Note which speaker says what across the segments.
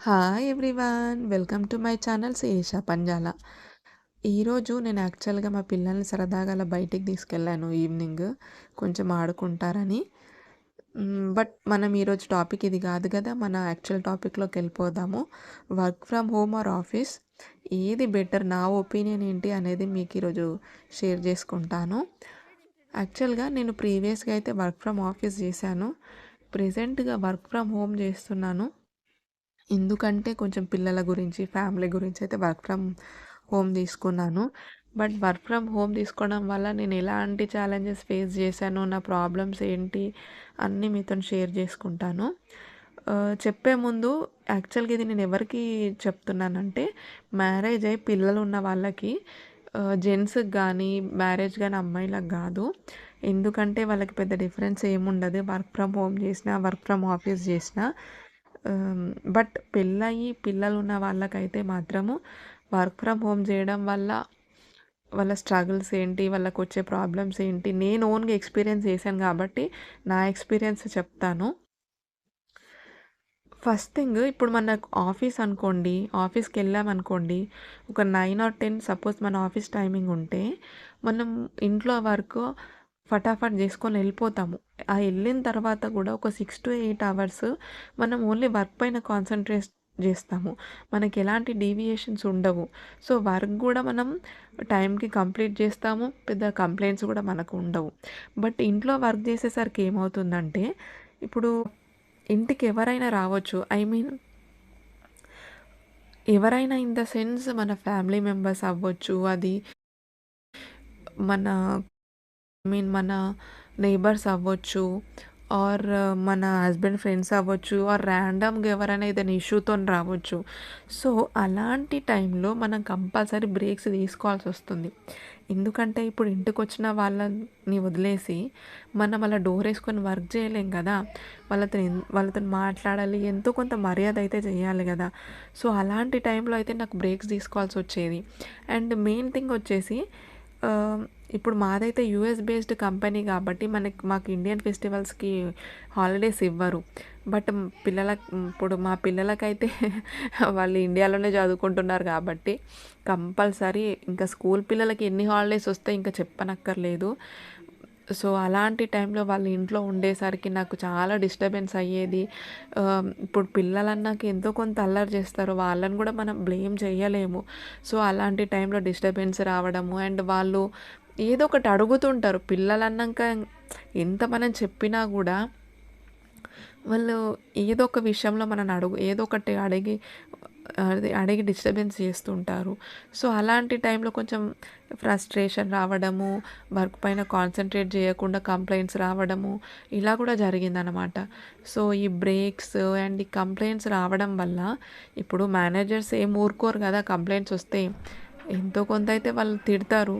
Speaker 1: Hi everyone welcome to my channel Shesha Panjala ఈరోజు నేను యాక్చువల్గా మా పిల్లల్ని సరదాగా అలా బయటికి తీసుకెళ్ళాను ఈవినింగ్ కొంచెం ఆడుకుంటారని. Mm, బట్ మనం ఈరోజు టాపిక్ ఇది కాదు కదా మన యాక్చువల్ టాపిక్లోకి వెళ్ళిపోదాము. Work from home or office ఏది బెటర్ నా ఒపీనియన్ ఏంటి అనేది మీకు ఈరోజు షేర్ చేసుకుంటాను. యాక్చువల్గా నేను ప్రీవియస్గా అయితే వర్క్ ఫ్రమ్ ఆఫీస్ చేశాను. ప్రజెంట్గా వర్క్ ఫ్రమ్ హోమ్ చేస్తున్నాను. ఎందుకంటే కొంచెం పిల్లల గురించి ఫ్యామిలీ గురించి అయితే వర్క్ ఫ్రమ్ హోమ్ తీసుకున్నాను. బట్ వర్క్ ఫ్రమ్ హోమ్ తీసుకోవడం వల్ల నేను ఎలాంటి ఛాలెంజెస్ ఫేస్ చేశాను నా ప్రాబ్లమ్స్ ఏంటి అన్నీ మీతో షేర్ చేసుకుంటాను. చెప్పే ముందు యాక్చువల్గా ఇది నేను ఎవరికి చెప్తున్నానంటే మ్యారేజ్ అయి పిల్లలు ఉన్న వాళ్ళకి జెంట్స్కి కానీ మ్యారేజ్ కానీ అమ్మాయిలకు కాదు. ఎందుకంటే వాళ్ళకి పెద్ద డిఫరెన్స్ ఏముండదు. వర్క్ ఫ్రమ్ హోమ్ చేసినా వర్క్ ఫ్రమ్ ఆఫీస్ చేసినా. Um, బట్ పెళ్ళయి పిల్లలు ఉన్న వాళ్ళకైతే మాత్రము వర్క్ ఫ్రమ్ హోమ్ చేయడం వల్ల వాళ్ళ స్ట్రగుల్స్ ఏంటి వాళ్ళకు వచ్చే ప్రాబ్లమ్స్ ఏంటి నేను ఓన్గా ఎక్స్పీరియన్స్ చేశాను కాబట్టి నా ఎక్స్పీరియన్స్ చెప్తాను. ఫస్ట్ థింగ్ ఇప్పుడు మనకు ఆఫీస్ అనుకోండి ఆఫీస్కి వెళ్ళామనుకోండి ఒక నైన్ ఆర్ టెన్ సపోజ్ మన ఆఫీస్ టైమింగ్ ఉంటే మనం ఇంట్లో వర్క్ ఫటాఫట్ చేసుకొని వెళ్ళిపోతాము. ఆ వెళ్ళిన తర్వాత కూడా ఒక సిక్స్ టు ఎయిట్ అవర్స్ మనం ఓన్లీ వర్క్ పైన కాన్సన్ట్రేట్ చేస్తాము. మనకి ఎలాంటి డీవియేషన్స్ ఉండవు. సో వర్క్ కూడా మనం టైంకి కంప్లీట్ చేస్తాము. పెద్ద కంప్లైంట్స్ కూడా మనకు ఉండవు. బట్ ఇంట్లో వర్క్ చేసేసరికి ఏమవుతుందంటే ఇప్పుడు ఇంటికి ఎవరైనా రావచ్చు. ఐ మీన్ ఎవరైనా ఇన్ ద సెన్స్ మన ఫ్యామిలీ మెంబర్స్ అవ్వచ్చు అది మన మీన్ మన నైబర్స్ అవ్వచ్చు ఆర్ uh, మన హస్బెండ్ ఫ్రెండ్స్ అవ్వచ్చు ఆర్ ర్యాండమ్గా ఎవరైనా ఏదైనా ఇష్యూతో రావచ్చు. సో అలాంటి టైంలో మనం కంపల్సరీ బ్రేక్స్ తీసుకోవాల్సి వస్తుంది. ఎందుకంటే ఇప్పుడు ఇంటికి వచ్చిన వాళ్ళని వదిలేసి మనం అలా డోర్ వేసుకొని వర్క్ చేయలేం కదా. వాళ్ళతో వాళ్ళతో మాట్లాడాలి ఎంతో కొంత మర్యాద అయితే చేయాలి కదా. సో అలాంటి టైంలో అయితే నాకు బ్రేక్స్ తీసుకోవాల్సి వచ్చేది. అండ్ మెయిన్ థింగ్ వచ్చేసి ఇప్పుడు మాదైతే యూఎస్ బేస్డ్ కంపెనీ కాబట్టి మనకి మాకు ఇండియన్ ఫెస్టివల్స్కి హాలిడేస్ ఇవ్వరు. బట్ పిల్లల ఇప్పుడు మా పిల్లలకైతే వాళ్ళు ఇండియాలోనే చదువుకుంటున్నారు కాబట్టి కంపల్సరీ ఇంకా స్కూల్ పిల్లలకి ఎన్ని హాలిడేస్ వస్తే ఇంకా చెప్పనక్కర్లేదు. సో అలాంటి టైంలో వాళ్ళ ఇంట్లో ఉండేసరికి నాకు చాలా డిస్టర్బెన్స్ అయ్యేది. ఇప్పుడు పిల్లలన్నాక ఎంతో కొంత అల్లరి చేస్తారు. వాళ్ళని కూడా మనం బ్లేమ్ చేయలేము. సో అలాంటి టైంలో డిస్టర్బెన్స్ రావడము అండ్ వాళ్ళు ఏదో ఒకటి అడుగుతుంటారు. పిల్లలు అన్నాక ఎంత మనం చెప్పినా కూడా వాళ్ళు ఏదో ఒక విషయంలో మనం అడుగు ఏదో ఒకటి అడిగి అది అడిగి డిస్టర్బెన్స్ చేస్తుంటారు. సో అలాంటి టైంలో కొంచెం ఫ్రస్ట్రేషన్ రావడము వర్క్ పైన కాన్సన్ట్రేట్ చేయకుండా కంప్లైంట్స్ రావడము ఇలా కూడా జరిగిందనమాట సో ఈ బ్రేక్స్ అండ్ ఈ కంప్లైంట్స్ రావడం వల్ల ఇప్పుడు మేనేజర్స్ ఏం ఊరుకోరు కదా కంప్లైంట్స్ వస్తే. ఎంతో కొంత అయితే వాళ్ళు తిడతారు.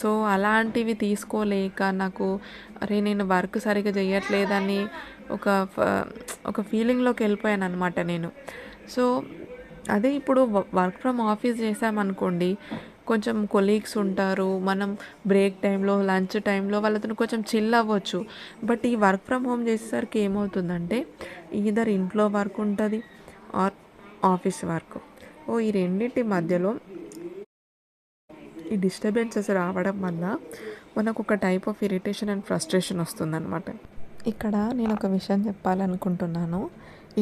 Speaker 1: సో అలాంటివి తీసుకోలేక నాకు అరే నేను వర్క్ సరిగ్గా చేయట్లేదని ఒక ఒక ఫీలింగ్లోకి వెళ్ళిపోయాను అనమాట నేను. సో అదే ఇప్పుడు వర్క్ ఫ్రమ్ ఆఫీస్ చేసామనుకోండి కొంచెం కొలీగ్స్ ఉంటారు మనం బ్రేక్ టైంలో లంచ్ టైంలో వాళ్ళతో కొంచెం చిల్ అవ్వచ్చు. బట్ ఈ వర్క్ ఫ్రమ్ హోమ్ చేసేసరికి ఏమవుతుందంటే ఈధర్ ఇంట్లో వర్క్ ఉంటుంది ఆర్ ఆఫీస్ వర్క్. ఓ ఈ రెండింటి మధ్యలో ఈ డిస్టర్బెన్సెస్ రావడం వల్ల మనకు ఒక type of irritation and frustration వస్తుందన్నమాట. ఇక్కడ నేను ఒక విషయం చెప్పాలనుకుంటున్నాను.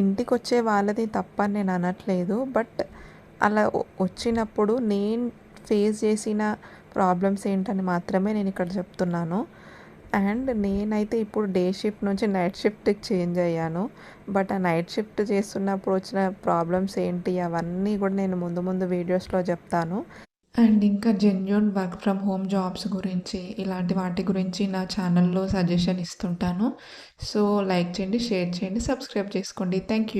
Speaker 1: ఇంటికి వచ్చే వాళ్ళది తప్పని నేను అనట్లేదు బట్ అలా వచ్చినప్పుడు నేను ఫేస్ చేసిన ప్రాబ్లమ్స్ ఏంటని మాత్రమే నేను ఇక్కడ చెప్తున్నాను. అండ్ నేనైతే ఇప్పుడు డే షిఫ్ట్ నుంచి నైట్ షిఫ్ట్కి చేంజ్ అయ్యాను. బట్ ఆ నైట్ షిఫ్ట్ చేస్తున్నప్పుడు వచ్చిన ప్రాబ్లమ్స్ ఏంటి అవన్నీ కూడా నేను ముందు ముందు వీడియోస్లో చెప్తాను. అండ్ ఇంకా genuine work from home jobs గురించి ఇలాంటి వాటి గురించి నా ఛానల్లో సజెషన్ ఇస్తుంటాను. సో లైక్ చేయండి షేర్ చేయండి సబ్స్క్రైబ్ చేసుకోండి. Thank you